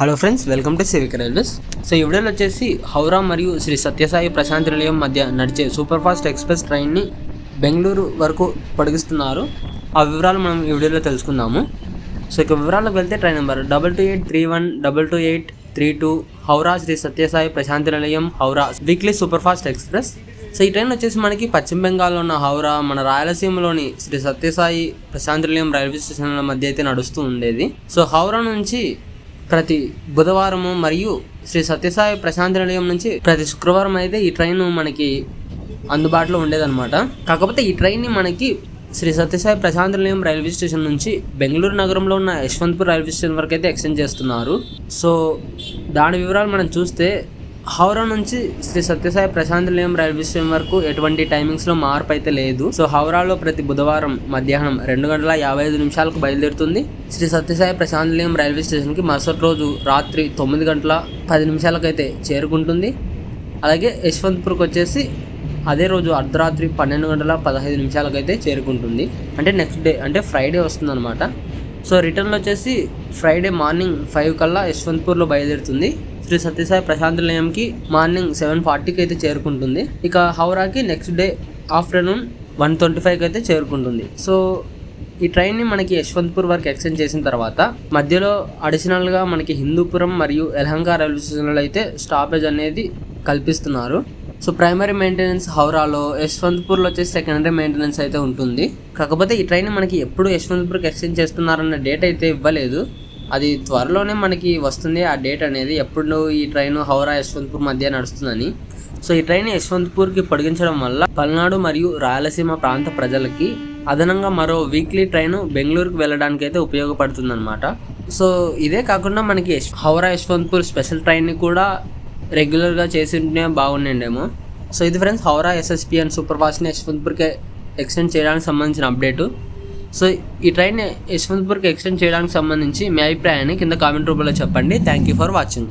Hello friends welcome to civic railways so ఈ వీడియోలో వచ్చేసి హౌరా మరియు శ్రీ సత్యసాయి ప్రశాంత్ నిలయం మధ్య నడిచే సూపర్ ఫాస్ట్ ఎక్స్ప్రెస్ ట్రైన్ని బెంగళూరు వరకు పొడిగిస్తున్నారు. ఆ వివరాలు మనం ఈ వీడియోలో తెలుసుకుందాము. సో ఇక వివరాలకు వెళ్తే train number double two eight three one double two eight three two Howrah Shri Sathya Sai Prashanti Nilayam Howrah weekly super fast express so ఈ ట్రైన్ వచ్చేసి మనకి పశ్చిమ బెంగాల్లో ఉన్న హౌరా మన రాయలసీమలోని శ్రీ సత్యసాయి ప్రశాంతి నిలయం రైల్వే స్టేషన్ల మధ్య అయితే నడుస్తూ ఉండేది. సో హౌరా నుంచి ప్రతి బుధవారము మరియు శ్రీ సత్యసాయి ప్రశాంతి నిలయం నుంచి ప్రతి శుక్రవారం అయితే ఈ ట్రైన్ మనకి అందుబాటులో ఉండేదన్నమాట. కాకపోతే ఈ ట్రైన్ని మనకి శ్రీ సత్యసాయి ప్రశాంత నిలయం రైల్వే స్టేషన్ నుంచి బెంగళూరు నగరంలో ఉన్న యశ్వంత్పూర్ రైల్వే స్టేషన్ వరకు అయితే ఎక్స్టెండ్ చేస్తున్నారు. సో దాని వివరాలు మనం చూస్తే హౌరా నుంచి శ్రీ సత్యసాయి ప్రశాంత్ నిలయం రైల్వే స్టేషన్ వరకు ఎటువంటి టైమింగ్స్లో మార్పు అయితే లేదు. సో హౌరాలో ప్రతి బుధవారం మధ్యాహ్నం రెండు గంటల యాభై ఐదు నిమిషాలకు బయలుదేరుతుంది. శ్రీ సత్యసాయి ప్రశాంత్ నిలయం రైల్వే స్టేషన్కి మరుసటి రోజు రాత్రి తొమ్మిది గంటల పది నిమిషాలకైతే చేరుకుంటుంది. అలాగే యశ్వంత్పూర్కి వచ్చేసి అదే రోజు అర్ధరాత్రి పన్నెండు గంటల పదహైదు నిమిషాలకైతే చేరుకుంటుంది. అంటే నెక్స్ట్ డే అంటే ఫ్రైడే వస్తుంది అనమాట సో రిటర్న్లో వచ్చేసి ఫ్రైడే మార్నింగ్ ఫైవ్ కల్లా యశ్వంత్పూర్లో బయలుదేరుతుంది. శ్రీ సత్యసాయి ప్రశాంత్ నిలయంకి మార్నింగ్ సెవెన్ ఫార్టీకి అయితే చేరుకుంటుంది. ఇక హౌరాకి next day afternoon one twenty ఫైవ్కి అయితే చేరుకుంటుంది. సో ఈ ట్రైన్ని మనకి యశ్వంత్పూర్ వరకు ఎక్స్టెండ్ చేసిన తర్వాత మధ్యలో అడిషనల్గా మనకి హిందూపురం మరియు ఎలహంగా రైల్వే స్టేషన్లో అయితే స్టాపేజ్ అనేది కల్పిస్తున్నారు. సో ప్రైమరీ మెయింటెనెన్స్ హౌరాలో యశ్వంత్పూర్లో వచ్చేసి సెకండరీ మెయింటెనెన్స్ అయితే ఉంటుంది. కాకపోతే ఈ ట్రైన్ మనకి ఎప్పుడు యశ్వంత్పూర్కి ఎక్స్టెండ్ చేస్తున్నారన్న డేట్ అయితే ఇవ్వలేదు. అది త్వరలోనే మనకి వస్తుంది. ఆ డేట్ అనేది ఎప్పుడు ఈ ట్రైన్ హౌరా యశ్వంత్పూర్ మధ్య నడుస్తుందని. సో ఈ ట్రైన్ యశ్వంత్పూర్కి పొడిగించడం వల్ల పల్నాడు మరియు రాయలసీమ ప్రాంత ప్రజలకి అదనంగా మరో వీక్లీ ట్రైన్ బెంగళూరుకి వెళ్ళడానికి అయితే ఉపయోగపడుతుందన్నమాట. సో ఇదే కాకుండా మనకి హౌరా యశ్వంత్పూర్ స్పెషల్ ట్రైన్ని కూడా రెగ్యులర్గా చేసి ఉంటే బాగుండేమో సో ఇది friends Howrah SSP and super ఫాస్ట్ని యశ్వంత్పూర్కి ఎక్స్టెండ్ చేయడానికి సంబంధించిన అప్డేటు. సో ఈ ట్రైన్ యశ్వంత్పూర్కి ఎక్స్టెండ్ చేయడానికి సంబంధించి మీ అభిప్రాయాన్ని కింద కామెంట్ రూపంలో చెప్పండి. Thank you for watching